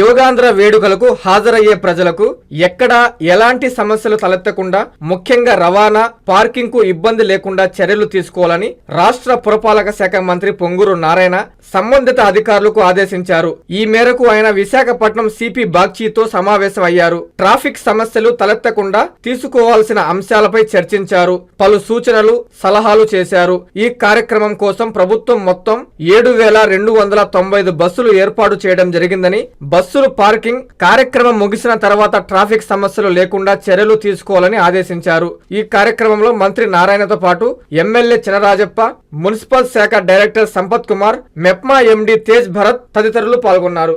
యోగాంధ్ర వేడుకలకు హాజరయ్యే ప్రజలకు ఎక్కడా ఎలాంటి సమస్యలు తలెత్తకుండా ముఖ్యంగా రవాణా పార్కింగ్కు ఇబ్బంది లేకుండా చర్యలు తీసుకోవాలని రాష్ట్ర పురపాలక శాఖ మంత్రి పొంగూరు నారాయణ సంబంధిత అధికారులకు ఆదేశించారు. ఈ మేరకు ఆయన విశాఖపట్నం సిపి బాగ్చీతో సమావేశమయ్యారు. ట్రాఫిక్ సమస్యలు తలెత్తకుండా తీసుకోవాల్సిన అంశాలపై చర్చించారు. పలు సూచనలు సలహాలు చేశారు. ఈ కార్యక్రమం కోసం ప్రభుత్వం మొత్తం ఏడు వేల రెండు వందల తొంభై ఐదు బస్సులు ఏర్పాటు చేయడం జరిగిందని బస్సులు పార్కింగ్ కార్యక్రమం ముగిసిన తర్వాత ట్రాఫిక్ సమస్యలు లేకుండా చర్యలు తీసుకోవాలని ఆదేశించారు. ఈ కార్యక్రమంలో మంత్రి నారాయణతో పాటు ఎమ్మెల్యే చినరాజప్ప మున్సిపల్ శాఖ డైరెక్టర్ సంపత్ కుమార్ మెప్మా ఎండి తేజ్ భరత్ తదితరులు పాల్గొన్నారు.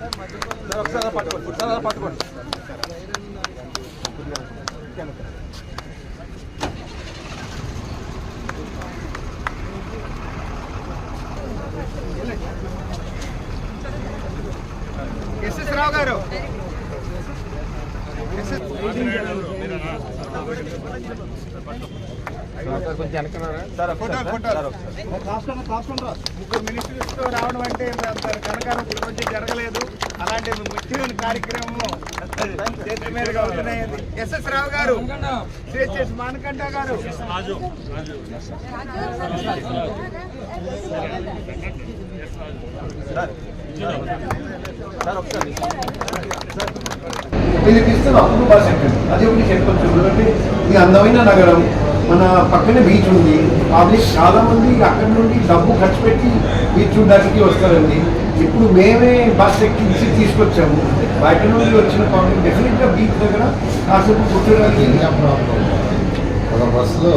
ఒకసారి అలా పట్టుకోండి పట్టుకోండి ఎస్ఎస్ రావు గారు ముగ్గురు మినిస్టర్స్ రావడం అంటే కనకారం ఇప్పుడు కొంచెం జరగలేదు అలాంటి ముఖ్యమైన కార్యక్రమం చేతి మీదుగా అవుతున్నాయి ఎస్ఎస్ రావు గారు శ్రీ మానకండ గారు పిలిపిస్తున్న అప్పుడు భాష అది ఒకటి చెప్పచ్చు. ఎందుకంటే ఈ అందమైన నగరం మన పక్కనే బీచ్ ఉంది. పబ్లిక్ చాలా మంది అక్కడి నుండి డబ్బు ఖర్చు పెట్టి బీచ్ చూడడానికి వస్తారండి. ఇప్పుడు మేమే బస్ ఎక్కించి తీసుకొచ్చాము. బయట నుండి వచ్చిన పబ్లిక్ డెఫినెట్గా బీచ్ దగ్గర కాసేపు కూర్చోడానికి ఒక బస్సులో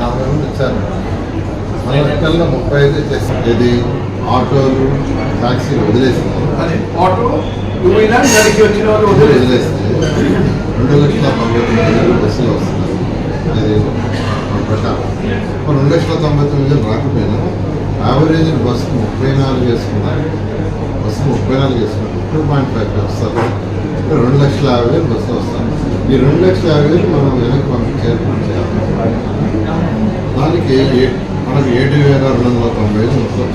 నలభై మంది వచ్చారు. మన లెక్కల్లో ముప్పై ఐదు చేస్తాం ఇది ఆటోలు టాక్సీలు వదిలేసినారు అదే ఆటో టూ వీలర్ నడిచి వచ్చిన వాళ్ళు వదిలేస్తే రెండు లక్షల వేలు బస్సులు వస్తున్నారు అది మన ప్రకారం ఒక రెండు లక్షల తొంభై తొమ్మిది వేలు రాకపోయినా యావరేజ్ బస్సు ముప్పై నాలుగు వేసుకున్నారు. బస్సు ముప్పై నాలుగు వేసుకున్నారు. టూ పాయింట్ ఫైవ్ వస్తారు. రెండు లక్షల యాభై వేలు బస్సు వస్తారు. ఈ రెండు లక్షల యాభై వేలు మనం వెనక్కి పంపించే దానికి ఏ- మనకు ఏడు వేల రెండు వందల తొంభై ఐదు మొత్తం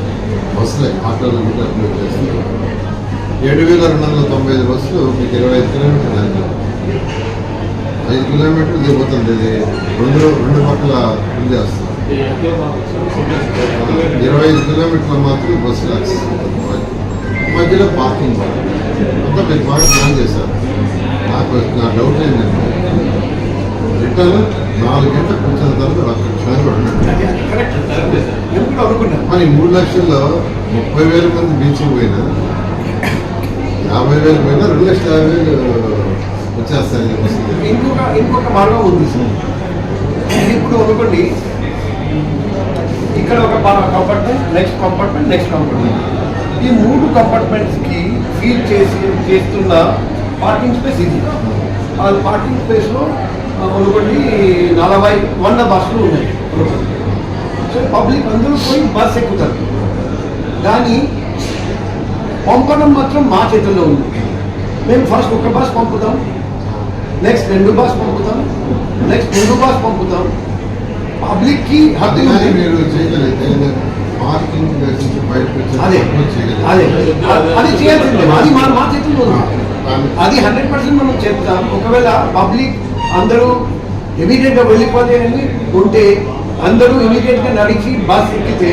బస్సులే ఆటోలు కూడా అప్లై చేస్తున్నాం ఏడు వేల రెండు వందల తొంభై ఐదు బస్సులు మీకు ఇరవై ఐదు కిలోమీటర్లు దాంట్లో ఐదు కిలోమీటర్లు దిగుతుంది ఇది రెండు రెండు పక్కల ఫుల్ చేస్తుంది ఇరవై ఐదు కిలోమీటర్ల మాత్రం బస్సులు యాక్సెస్. మధ్యలో పార్కింగ్ అంతా మీరు బాగా ప్లాన్ చేశారు. నాకు నా డౌట్ ఏంటంటే రిటర్న్ నాలుగు గంటలకు వచ్చిన తర్వాత ఒక్క క్షణం కూడా ఉండదు కరెక్ట్ నేను కూడా అనుకున్నాను మరి మూడు లక్షల్లో ముప్పై వేల మంది బీచ్కి పోయినా యాభై వేలు పోయినా రెండు లక్షల యాభై వేలు వచ్చేస్తాయి. ఈ బస్సులు. ఇంకొక ఇంకొక మార్గం ఉంది. సార్ ఇప్పుడు అనుకోండి ఇక్కడ ఒక compartment next compartment next compartment ఈ మూడు కంపార్ట్మెంట్స్కి ఫీల్ చేసి చేస్తున్న పార్కింగ్ స్పేస్ ఇది. ఆ పార్కింగ్ స్పేస్లో ఒకటి నలభై వంద బస్సులు ఉన్నాయి. సో పబ్లిక్ అందరూ పోయి బస్ ఎక్కుతారు. కానీ పంపడం మాత్రం మా చేతుల్లో ఉంది. మేము ఫస్ట్ ఒక బస్ పంపుతాం నెక్స్ట్ రెండు బస్ పంపుతాం నెక్స్ట్ రెండు బస్ పంపుతాం. పబ్లిక్కి హద్దు అది. మీరు చేయగలిగితే చేయాల్సిందే. అది మా మా చేతుల్లో అది హండ్రెడ్ పర్సెంట్ మనం చెప్తాం ఒకవేళ పబ్లిక్ అందరూ ఇమీడియట్గా వెళ్ళిపోతాయని ఉంటే అందరూ ఇమీడియట్గా నడిచి బస్ ఎక్కితే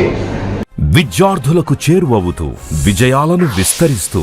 విద్యార్థులకు చేరువవుతూ విజయాలను విస్తరిస్తూ